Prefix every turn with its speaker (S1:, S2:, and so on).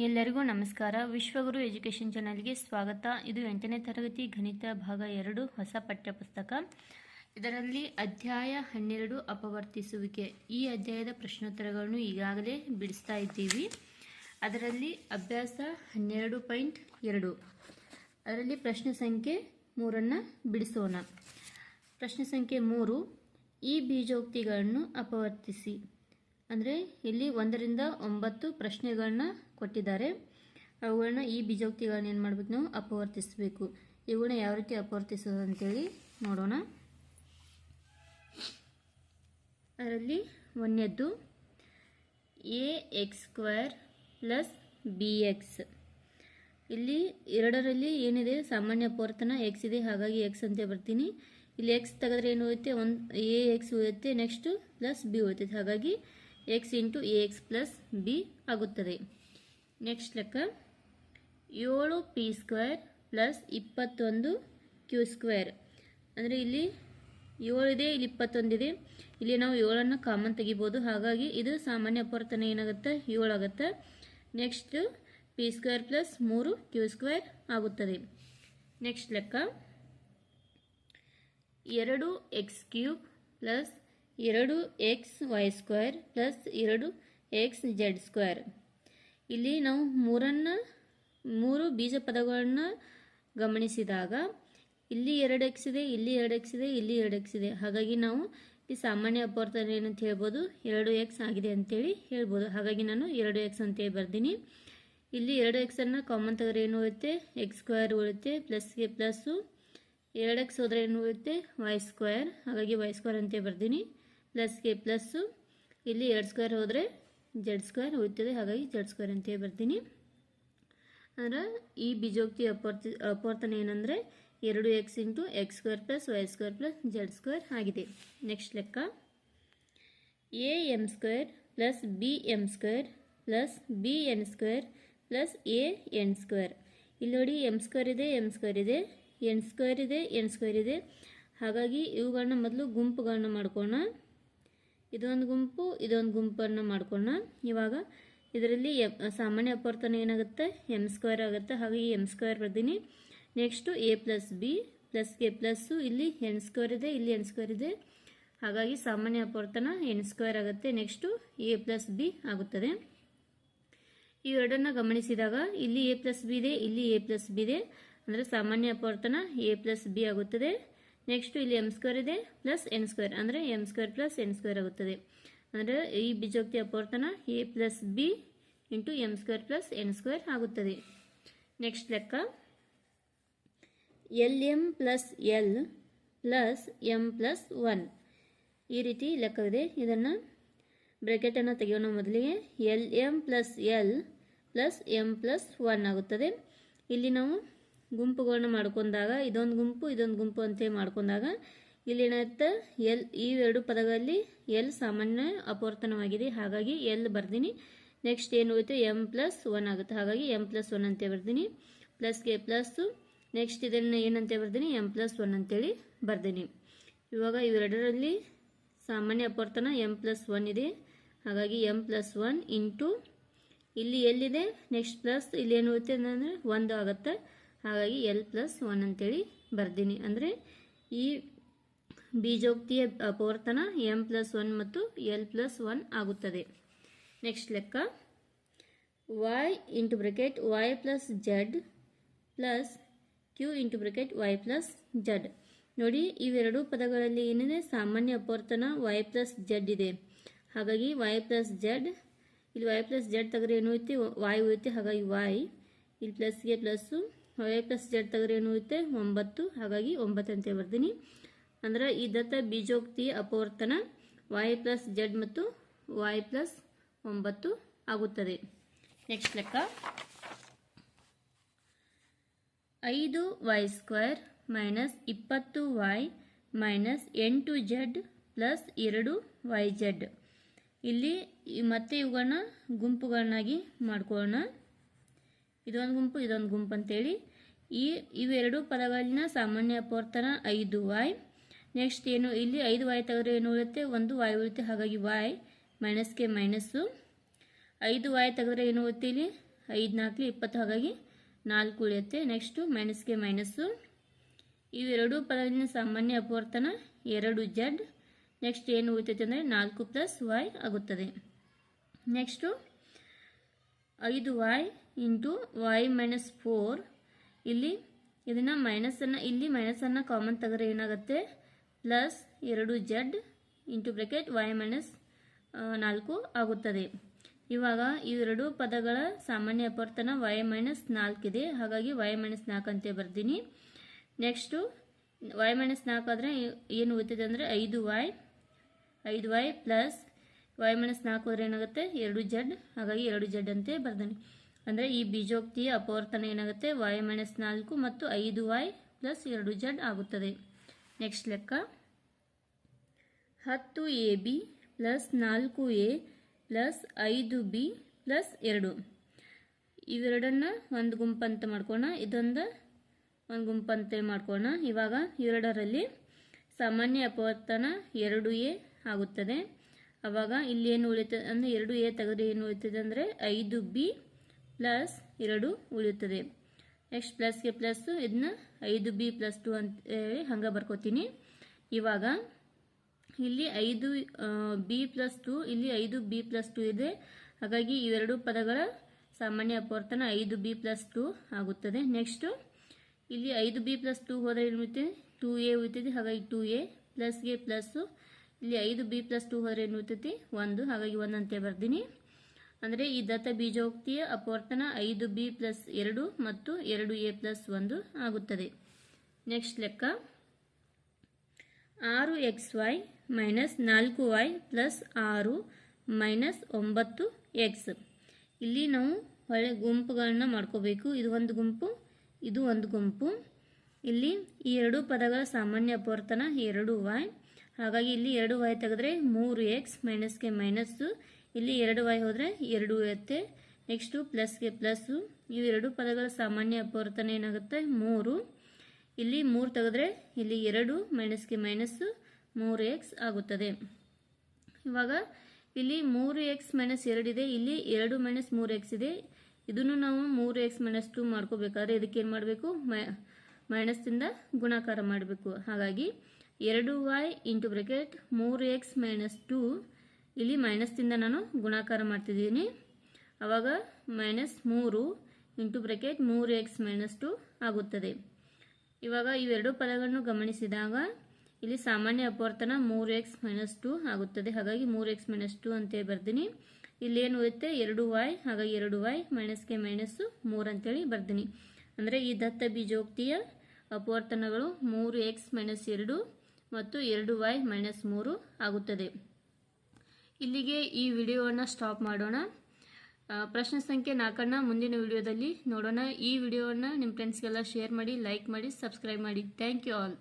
S1: ಎಲ್ಲರಿಗೂ ನಮಸ್ಕಾರ. ವಿಶ್ವಗುರು ಎಜುಕೇಷನ್ ಚಾನಲ್ಗೆ ಸ್ವಾಗತ. ಇದು ಎಂಟನೇ ತರಗತಿ ಗಣಿತ ಭಾಗ ಎರಡು, ಹೊಸ ಪಠ್ಯಪುಸ್ತಕ. ಇದರಲ್ಲಿ ಅಧ್ಯಾಯ ಹನ್ನೆರಡು ಅಪವರ್ತಿಸುವಿಕೆ. ಈ ಅಧ್ಯಾಯದ ಪ್ರಶ್ನೋತ್ತರಗಳನ್ನು ಈಗಾಗಲೇ ಬಿಡಿಸ್ತಾ ಇದ್ದೀವಿ. ಅದರಲ್ಲಿ ಅಭ್ಯಾಸ ಹನ್ನೆರಡು ಪಾಯಿಂಟ್ ಎರಡು. ಅದರಲ್ಲಿ ಪ್ರಶ್ನೆ ಸಂಖ್ಯೆ ಮೂರನ್ನು ಬಿಡಿಸೋಣ. ಪ್ರಶ್ನೆ ಸಂಖ್ಯೆ ಮೂರು, ಈ ಬೀಜೋಕ್ತಿಗಳನ್ನು ಅಪವರ್ತಿಸಿ. ಅಂದರೆ ಇಲ್ಲಿ ಒಂದರಿಂದ ಒಂಬತ್ತು ಪ್ರಶ್ನೆಗಳನ್ನ ಕೊಟ್ಟಿದ್ದಾರೆ. ಅವುಗಳನ್ನ ಈ ಬೀಜೋಕ್ತಿಗಳನ್ನ ಏನು ಮಾಡ್ಬೇಕು ನಾವು? ಅಪವರ್ತಿಸಬೇಕು. ಇವುಗಳನ್ನ ಯಾವ ರೀತಿ ಅಪವರ್ತಿಸೋದು ಅಂತೇಳಿ ನೋಡೋಣ. ಅದರಲ್ಲಿ ಒಂದನೇದ್ದು A X square plus B X. ಇಲ್ಲಿ ಎರಡರಲ್ಲಿ ಏನಿದೆ? ಸಾಮಾನ್ಯ ಅಪವರ್ತನ ಎಕ್ಸ್ ಇದೆ. ಹಾಗಾಗಿ ಎಕ್ಸ್ ಅಂತ ಬರ್ತೀನಿ. ಇಲ್ಲಿ ಎಕ್ಸ್ ತೆಗೆದ್ರೆ ಏನು ಹೋಗುತ್ತೆ ಒಂದು ಎ ಎಕ್ಸ್ ಉಳಿಯುತ್ತೆ. ನೆಕ್ಸ್ಟು ಪ್ಲಸ್ ಬಿ ಉಳಿತೈತೆ ಹಾಗಾಗಿ X into A X plus B ಆಗುತ್ತದೆ. ನೆಕ್ಸ್ಟ್ ಲೆಕ್ಕ. ಏಳು ಪಿ ಸ್ಕ್ವೇರ್ ಪ್ಲಸ್ ಇಪ್ಪತ್ತೊಂದು ಕ್ಯೂ ಸ್ಕ್ವೇರ್ ಅಂದರೆ ಇಲ್ಲಿ ಏಳಿದೆ ಇಲ್ಲಿ ಇಪ್ಪತ್ತೊಂದಿದೆ ಇಲ್ಲಿ ನಾವು ಏಳನ್ನು ಕಾಮನ್ ತೆಗಿಬೋದು. ಹಾಗಾಗಿ ಇದು ಸಾಮಾನ್ಯ ಅಪವರ್ತನ ಏನಾಗುತ್ತೆ? ಏಳಾಗುತ್ತೆ ನೆಕ್ಸ್ಟ್ ಪಿ ಸ್ಕ್ವೇರ್ ಪ್ಲಸ್ ಮೂರು ಕ್ಯೂ ಸ್ಕ್ವೇರ್ ಆಗುತ್ತದೆ. ನೆಕ್ಸ್ಟ್ ಲೆಕ್ಕ. ಎರಡು ಎಕ್ಸ್ ಕ್ಯೂಬ್ ಪ್ಲಸ್ ಎರಡು ಎಕ್ಸ್ ವೈ ಸ್ಕ್ವೇರ್ ಪ್ಲಸ್ ಎರಡು ಎಕ್ಸ್ ಜೆಡ್ ಸ್ಕ್ವೇರ್ ಇಲ್ಲಿ ನಾವು ಮೂರನ್ನು, ಮೂರು ಬೀಜ ಪದಗಳನ್ನು ಗಮನಿಸಿದಾಗ ಇಲ್ಲಿ ಎರಡು ಎಕ್ಸ್ ಇದೆ, ಇಲ್ಲಿ ಎರಡು ಎಕ್ಸ್ ಇದೆ, ಇಲ್ಲಿ ಎರಡು ಎಕ್ಸ್ ಇದೆ. ಹಾಗಾಗಿ ನಾವು ಈ ಸಾಮಾನ್ಯ ಅಪವರ್ತನ ಏನಂತ ಹೇಳ್ಬೋದು? ಎರಡು ಎಕ್ಸ್ ಆಗಿದೆ ಅಂತೇಳಿ ಹೇಳ್ಬೋದು. ಹಾಗಾಗಿ ನಾನು ಎರಡು ಎಕ್ಸ್ ಅಂತೇಳಿ ಬರ್ತೀನಿ ಇಲ್ಲಿ ಎರಡು ಎಕ್ಸನ್ನು ಕಾಮನ್ ತೆಗೆದ್ರೆ ಏನು ಉಳಿಯುತ್ತೆ ಎಕ್ಸ್ ಸ್ಕ್ವೇರ್ ಉಳಿಯುತ್ತೆ ಪ್ಲಸ್ಗೆ ಪ್ಲಸ್ಸು ಎರಡು ಎಕ್ಸ್ ಹೋದರೆ ಏನು ಉಳಿಯುತ್ತೆ ವೈ ಸ್ಕ್ವೇರ್ ಹಾಗಾಗಿ ವೈ ಸ್ಕ್ವೇರ್ ಅಂತೇಳಿ ಬರ್ತೀನಿ ಪ್ಲಸ್ಗೆ ಪ್ಲಸ್ಸು ಇಲ್ಲಿ ಎರಡು ಸ್ಕ್ವೇರ್ ಹೋದರೆ ಜೆಡ್ ಸ್ಕ್ವೇರ್ ಉಳಿತದೆ ಹಾಗಾಗಿ ಜಡ್ ಸ್ಕ್ವೇರ್ ಅಂತೇಳಿ ಬರ್ತೀನಿ. ಅಂದ್ರೆ ಈ ಬೀಜೋಕ್ತಿ ಅಪವರ್ತಿ ಅಪವರ್ತನ ಏನಂದರೆ ಎರಡು X into X square plus Y square plus Z square ಆಗಿದೆ. ನೆಕ್ಸ್ಟ್ ಲೆಕ್ಕ. A M square plus B M square plus B N square plus A N square ಇಲ್ಲಿ ನೋಡಿ ಎಂ ಸ್ಕ್ವೇರ್ ಇದೆ ಎಂ ಸ್ಕ್ವೇರ್ ಇದೆ ಎನ್ ಸ್ಕ್ವೇರ್ ಇದೆ N square ಇದೆ. ಹಾಗಾಗಿ ಇವುಗಳನ್ನ ಮೊದಲು ಗುಂಪುಗಳನ್ನ ಮಾಡ್ಕೋಣ. ಇದೊಂದು ಗುಂಪು, ಇದೊಂದು ಗುಂಪನ್ನು ಮಾಡ್ಕೊಳ್ಳೋಣ ಇವಾಗ ಇದರಲ್ಲಿ ಎ, ಸಾಮಾನ್ಯ ಅಪವರ್ತನ ಏನಾಗುತ್ತೆ? ಎಂ ಸ್ಕ್ವೇರ್ ಆಗುತ್ತೆ. ಹಾಗಾಗಿ ಎಂ ಸ್ಕ್ವೇರ್ ಬರ್ತೀನಿ next A plus B plus K plus ಇಲ್ಲಿ ಎನ್ ಸ್ಕ್ವೇರ್ ಇದೆ, ಇಲ್ಲಿ ಎನ್ ಸ್ಕ್ವೇರ್ ಇದೆ. ಹಾಗಾಗಿ ಸಾಮಾನ್ಯ ಅಪವರ್ತನ ಎನ್ ಸ್ಕ್ವೇರ್ ಆಗುತ್ತೆ. ನೆಕ್ಸ್ಟು ಎ ಪ್ಲಸ್ ಬಿ ಆಗುತ್ತದೆ. ಎರಡನ್ನ ಗಮನಿಸಿದಾಗ ಇಲ್ಲಿ ಎ ಪ್ಲಸ್ ಬಿ ಇದೆ, ಇಲ್ಲಿ ಎ ಪ್ಲಸ್ ಬಿ ಇದೆ. ಅಂದರೆ ಸಾಮಾನ್ಯ ಅಪವರ್ತನ ಎ ಪ್ಲಸ್ ಬಿ ಆಗುತ್ತದೆ. ನೆಕ್ಸ್ಟ್ ಇಲ್ಲಿ ಎಂ ಸ್ಕ್ವೇರ್ ಇದೆ ಪ್ಲಸ್ ಎನ್ ಸ್ಕ್ವೇರ್ ಅಂದರೆ M square plus N square ಆಗುತ್ತದೆ. ಅಂದರೆ ಈ ಬೀಜೋಕ್ತಿ ಅಪವರ್ತನ A plus B into M square plus N square ಆಗುತ್ತದೆ. ನೆಕ್ಸ್ಟ್ ಲೆಕ್ಕ. L M plus L plus M plus one ಈ ರೀತಿ ಲೆಕ್ಕವಿದೆ. ಇದನ್ನು ಬ್ರ್ಯಾಕೆಟನ್ನು ತೆಗೆಯೋಣ ಮೊದಲಿಗೆ. L M plus L plus M plus one ಆಗುತ್ತದೆ. ಇಲ್ಲಿ ನಾವು ಗುಂಪುಗಳನ್ನ ಮಾಡ್ಕೊಂಡಾಗ, ಇದೊಂದು ಗುಂಪು ಇದೊಂದು ಗುಂಪು ಅಂತೇಳಿ ಮಾಡ್ಕೊಂಡಾಗ, ಇಲ್ಲಿ ಏನಾಗುತ್ತೆ ಎಲ್, ಈ ಎರಡು ಪದಗಳಲ್ಲಿ ಎಲ್ ಸಾಮಾನ್ಯ ಅಪವರ್ತನವಾಗಿದೆ. ಹಾಗಾಗಿ ಎಲ್ ಬರ್ತೀನಿ ನೆಕ್ಸ್ಟ್ ಏನು ಹೋಯಿತು? ಎಂ ಪ್ಲಸ್ ಒನ್ ಆಗುತ್ತೆ. ಹಾಗಾಗಿ ಎಂ ಪ್ಲಸ್ ಒನ್ ಅಂತ ಪ್ಲಸ್ ಕೆ ಪ್ಲಸ್ಸು ನೆಕ್ಸ್ಟ್ ಇದನ್ನು ಏನಂತ ಬರ್ತೀನಿ ಎಂ ಪ್ಲಸ್ ಒನ್ ಅಂತೇಳಿ ಬರ್ತೀನಿ ಇವಾಗ ಇವೆರಡರಲ್ಲಿ ಸಾಮಾನ್ಯ ಅಪವರ್ತನ ಎಂ ಪ್ಲಸ್ ಒನ್ ಇದೆ. ಹಾಗಾಗಿ ಎಂ ಪ್ಲಸ್ ಒನ್ ಇಂಟು ಇಲ್ಲಿ ಎಲ್ಲಿದೆ? ನೆಕ್ಸ್ಟ್ ಪ್ಲಸ್ ಇಲ್ಲಿ ಏನು ಹೋಯ್ತು ಅಂದರೆ ಒಂದು ಆಗುತ್ತೆ. ಹಾಗಾಗಿ ಎಲ್ ಪ್ಲಸ್ ಒನ್ ಅಂತೇಳಿ ಬರ್ತೀನಿ ಅಂದರೆ ಈ ಬೀಜೋಕ್ತಿಯ ಅಪವರ್ತನ ಎಂ ಪ್ಲಸ್ ಒನ್ ಮತ್ತು ಎಲ್ ಪ್ಲಸ್ ಒನ್ ಆಗುತ್ತದೆ. ನೆಕ್ಸ್ಟ್ ಲೆಕ್ಕ. Y into bracket Y plus Z plus Q into bracket Y plus Z ನೋಡಿ, ಇವೆರಡೂ ಪದಗಳಲ್ಲಿ ಏನಿದೆ? ಸಾಮಾನ್ಯ ಅಪವರ್ತನ ವೈ ಪ್ಲಸ್ ಜಡ್ ಇದೆ. ಹಾಗಾಗಿ ವೈ ಪ್ಲಸ್ ಜಡ್ ಇಲ್ಲಿ ವೈ ಪ್ಲಸ್ ಜಡ್ ತೆಗೆದ್ರೆ ಏನು ಐತಿ ವೈ ಉಳಿತೆ ಹಾಗಾಗಿ ವೈ ಇಲ್ಲಿ ಪ್ಲಸ್ಗೆ ಪ್ಲಸ್ಸು ವೈ ಪ್ಲಸ್ ಜೆಡ್ ತೆಗೆದ್ರೆ ಏನು ಉಳಿತೆ ಒಂಬತ್ತು. ಹಾಗಾಗಿ ಒಂಬತ್ತು ಅಂತ ಬರ್ತೀನಿ ಅಂದ್ರೆ ಈ ದತ್ತ ಬೀಜೋಕ್ತಿ ಅಪವರ್ತನ ವಾಯ್ ಪ್ಲಸ್ ಜೆಡ್ ಮತ್ತು ವಾಯ್ ಪ್ಲಸ್ ಒಂಬತ್ತು ಆಗುತ್ತದೆ. ನೆಕ್ಸ್ಟ್ ಲೆಕ್ಕ. ಐದು ವೈ ಸ್ಕ್ವೇರ್ ಮೈನಸ್ ಇಪ್ಪತ್ತು ವೈ ಮೈನಸ್ ಎಂಟು ಜೆಡ್ ಪ್ಲಸ್ ಎರಡು ವೈ ಜೆಡ್ ಇಲ್ಲಿ ಮತ್ತೆ ಇವುಗಳನ್ನ ಗುಂಪುಗಳನ್ನಾಗಿ ಮಾಡ್ಕೊಳ್ಳೋಣ. ಇದೊಂದು ಗುಂಪು ಇದೊಂದು ಗುಂಪು ಅಂತೇಳಿ. ಈ ಇವೆರಡು ಪದಗಳಲ್ಲಿನ ಸಾಮಾನ್ಯ ಅಪವರ್ತನ ಐದು ವಾಯ್ ನೆಕ್ಸ್ಟ್ ಏನು? ಇಲ್ಲಿ ಐದು ವಾಯ್ ತೆಗೆದ್ರೆ ಏನು ಉಳಿಯುತ್ತೆ? ಒಂದು ವಾಯ್ ಉಳಿಯುತ್ತೆ. ಹಾಗಾಗಿ ವಾಯ್ ಮೈನಸ್ಗೆ ಮೈನಸ್ಸು ಐದು ವಾಯ್ ತೆಗೆದ್ರೆ ಏನು ಉಳಿಯುತ್ತೆ ಇಲ್ಲಿ? ಐದು ನಾಲ್ಕು, ಇಪ್ಪತ್ತು. ಹಾಗಾಗಿ ನಾಲ್ಕು ಉಳಿಯುತ್ತೆ. ನೆಕ್ಸ್ಟು ಮೈನಸ್ಗೆ ಮೈನಸ್ಸು ಇವೆರಡೂ ಪದಗಳಿನ ಸಾಮಾನ್ಯ ಅಪವರ್ತನ ಎರಡು ಜಡ್ ನೆಕ್ಸ್ಟ್ ಏನು ಉಳಿತೈತೆ ಅಂದರೆ ನಾಲ್ಕು ಪ್ಲಸ್ ವಾಯ್ ಆಗುತ್ತದೆ. ನೆಕ್ಸ್ಟು ಐದು Y into Y minus four. ಇಲ್ಲಿ ಇದನ್ನು ಮೈನಸನ್ನು ಇಲ್ಲಿ ಮೈನಸನ್ನು ಕಾಮನ್ ತೆಗೆದ್ರೆ ಏನಾಗುತ್ತೆ? ಪ್ಲಸ್ ಎರಡು Z into bracket Y minus ನಾಲ್ಕು ಆಗುತ್ತದೆ. ಇವಾಗ ಇವೆರಡು ಪದಗಳ ಸಾಮಾನ್ಯ ಅಪವರ್ತನ ವೈ ಮೈನಸ್ ನಾಲ್ಕಿದೆ. ಹಾಗಾಗಿ ವೈ ಮೈನಸ್ ನಾಲ್ಕು ಅಂತ ಬರ್ತೀನಿ ನೆಕ್ಸ್ಟು, ವೈ ಮೈನಸ್ ನಾಲ್ಕು ಆದರೆ ಏನು ಉಳಿತದೆ ಅಂದರೆ ಐದು ವೈ ಐದು ವೈ ಪ್ಲಸ್ ವೈ ಮೈನಸ್ ನಾಲ್ಕು ಹೋದ್ರೆ ಏನಾಗುತ್ತೆ? ಎರಡು ಜಡ್ ಹಾಗಾಗಿ ಎರಡು ಜಡ್ ಅಂತೇ ಬರ್ದಾನೆ. ಅಂದರೆ ಈ ಬೀಜೋಕ್ತಿಯ ಅಪವರ್ತನ ಏನಾಗುತ್ತೆ? ವೈ ಮೈನಸ್ ನಾಲ್ಕು ಮತ್ತು ಐದು ವೈ ಪ್ಲಸ್ ಎರಡು ಜಡ್ ಆಗುತ್ತದೆ. ನೆಕ್ಸ್ಟ್ ಲೆಕ್ಕ. ಹತ್ತು ಎ ಬಿ ಪ್ಲಸ್ ನಾಲ್ಕು ಎ ಪ್ಲಸ್ ಐದು ಬಿ ಪ್ಲಸ್ ಎರಡು. ಇವೆರಡನ್ನು ಒಂದು ಗುಂಪಂತ ಮಾಡ್ಕೋಣ ಇದೊಂದು ಒಂದು ಗುಂಪಂತೆ ಮಾಡ್ಕೋಣ ಇವಾಗ ಇವೆರಡರಲ್ಲಿ ಸಾಮಾನ್ಯ ಅಪವರ್ತನ ಎರಡು ಎ ಆಗುತ್ತದೆ. ಆವಾಗ ಇಲ್ಲಿ ಏನು ಉಳಿತದೆ ಅಂದರೆ ಎರಡು ಎ ತೆಗೆದ್ರೆ ಏನು ಉಳಿತದೆ ಅಂದರೆ ಐದು ಬಿ ಪ್ಲಸ್ ಎರಡು ಉಳಿಯುತ್ತದೆ. ನೆಕ್ಸ್ಟ್ ಪ್ಲಸ್ಗೆ ಪ್ಲಸ್ಸು ಇದನ್ನ ಐದು ಬಿ ಪ್ಲಸ್ ಟು ಅಂತ ಹೇಳಿ ಹಂಗೆ ಬರ್ಕೋತೀನಿ. ಇವಾಗ ಇಲ್ಲಿ ಐದು ಬಿ ಪ್ಲಸ್ ಟು, ಇಲ್ಲಿ ಐದು ಬಿ ಪ್ಲಸ್ ಟು ಇದೆ. ಹಾಗಾಗಿ ಇವೆರಡು ಪದಗಳ ಸಾಮಾನ್ಯ ಅಪವರ್ತನ ಐದು ಬಿ ಪ್ಲಸ್ ಟು ಆಗುತ್ತದೆ. ನೆಕ್ಸ್ಟು, ಇಲ್ಲಿ ಐದು ಬಿ ಪ್ಲಸ್ ಟು ಹೋದರೆ ಏನು ಉಳಿತದೆ ಟೂ ಎ ಉಳಿತದೆ ಹಾಗಾಗಿ ಟೂ ಎ ಪ್ಲಸ್ಗೆ ಪ್ಲಸ್ಸು ಇಲ್ಲಿ ಐದು ಬಿ ಪ್ಲಸ್ ಟು ಹೋದರೆ ಏನು ಉಳಿತೈತಿ? ಒಂದು. ಹಾಗಾಗಿ ಒಂದು ಅಂತ ಬರ್ತೀನಿ ಅಂದರೆ ಈ ದತ್ತ ಬೀಜೋಕ್ತಿಯ ಅಪವರ್ತನ ಐದು ಬಿ ಪ್ಲಸ್ ಎರಡು ಮತ್ತು ಎರಡು ಎ ಪ್ಲಸ್ ಒಂದು ಆಗುತ್ತದೆ. ನೆಕ್ಸ್ಟ್ ಲೆಕ್ಕ. ಆರು ಎಕ್ಸ್ ವೈ ಮೈನಸ್ ನಾಲ್ಕು ವೈ ಪ್ಲಸ್ ಆರು ಮೈನಸ್ ಒಂಬತ್ತು ಎಕ್ಸ್. ಇಲ್ಲಿ ನಾವು ಒಳ್ಳೆ ಗುಂಪುಗಳನ್ನ ಮಾಡ್ಕೋಬೇಕು. ಇದು ಒಂದು ಗುಂಪು, ಇದು ಒಂದು ಗುಂಪು. ಇಲ್ಲಿ ಈ ಎರಡು ಪದಗಳ ಸಾಮಾನ್ಯ ಅಪವರ್ತನ ಎರಡು ವೈ ಹಾಗಾಗಿ ಇಲ್ಲಿ ಎರಡು ವೈ ತೆಗೆದ್ರೆ ಮೂರು ಎಕ್ಸ್ ಮೈನಸ್ಗೆ ಮೈನಸ್ಸು ಇಲ್ಲಿ ಎರಡು ವೈ ಹೋದರೆ ಎರಡು ಇರುತ್ತೆ ನೆಕ್ಸ್ಟು ಪ್ಲಸ್ಗೆ ಪ್ಲಸ್ಸು ಎರಡು ಪದಗಳ ಸಾಮಾನ್ಯ ಅಪವರ್ತನ ಏನಾಗುತ್ತೆ? ಮೂರು. ಇಲ್ಲಿ ಮೂರು ತೆಗೆದ್ರೆ ಇಲ್ಲಿ ಎರಡು ಮೈನಸ್ಗೆ ಮೈನಸ್ಸು ಮೂರು ಎಕ್ಸ್ ಆಗುತ್ತದೆ. ಇವಾಗ ಇಲ್ಲಿ ಮೂರು ಎಕ್ಸ್ ಮೈನಸ್ ಎರಡಿದೆ ಇಲ್ಲಿ ಎರಡು ಮೈನಸ್ ಮೂರು ಎಕ್ಸ್ ಇದೆ. ಇದನ್ನು ನಾವು ಮೂರು ಎಕ್ಸ್ ಮೈನಸ್ ಟು ಮಾಡ್ಕೋಬೇಕಾದ್ರೆ ಇದಕ್ಕೆ ಏನು ಮಾಡಬೇಕು? ಮೈ ಮೈನಸ್ದಿಂದ ಗುಣಾಕಾರ ಮಾಡಬೇಕು. ಹಾಗಾಗಿ ಎರಡು ವೈ ಇಂಟು ಬ್ರೆಕೆಟ್ ಮೂರು ಎಕ್ಸ್ ಮೈನಸ್ ಟು ಇಲ್ಲಿ ಮೈನಸ್ದಿಂದ ನಾನು ಗುಣಾಕಾರ ಮಾಡ್ತಿದ್ದೀನಿ. ಆವಾಗ ಮೈನಸ್ ಮೂರು ಇಂಟು ಬ್ರೆಕೆಟ್ ಮೂರು ಎಕ್ಸ್ ಮೈನಸ್ ಟು ಆಗುತ್ತದೆ. ಇವಾಗ ಇವೆರಡು ಪದಗಳನ್ನು ಗಮನಿಸಿದಾಗ ಇಲ್ಲಿ ಸಾಮಾನ್ಯ ಅಪವರ್ತನ ಮೂರು ಎಕ್ಸ್ ಮೈನಸ್ ಟು ಆಗುತ್ತದೆ. ಹಾಗಾಗಿ ಮೂರು ಎಕ್ಸ್ ಮೈನಸ್ ಟು ಅಂತೇಳಿ ಇಲ್ಲಿ ಏನು ಉಳಿಯುತ್ತೆ ಎರಡು ವೈ ಹಾಗಾಗಿ ಎರಡು ವೈ ಮೈನಸ್ಗೆ ಮೈನಸ್ಸು ಮೂರು ಅಂತೇಳಿ ಬರ್ತೀನಿ ಅಂದರೆ ಈ ದತ್ತ ಬೀಜೋಕ್ತಿಯ ಅಪವರ್ತನಗಳು ಮೂರು ಎಕ್ಸ್ ಮೈನಸ್ ಎರಡು ಮತ್ತು ಎರಡು ವೈ ಮೈನಸ್ ಮೂರು ಆಗುತ್ತದೆ. ಇಲ್ಲಿಗೆ ಈ ವಿಡಿಯೋವನ್ನು ಸ್ಟಾಪ್ ಮಾಡೋಣ. ಪ್ರಶ್ನೆ ಸಂಖ್ಯೆ ನಾಲ್ಕನ್ನು ಮುಂದಿನ ವಿಡಿಯೋದಲ್ಲಿ ನೋಡೋಣ. ಈ ವಿಡಿಯೋವನ್ನು ನಿಮ್ಮ ಫ್ರೆಂಡ್ಸ್ಗೆಲ್ಲ ಶೇರ್ ಮಾಡಿ ಲೈಕ್ ಮಾಡಿ ಸಬ್ಸ್ಕ್ರೈಬ್ ಮಾಡಿ. Thank you all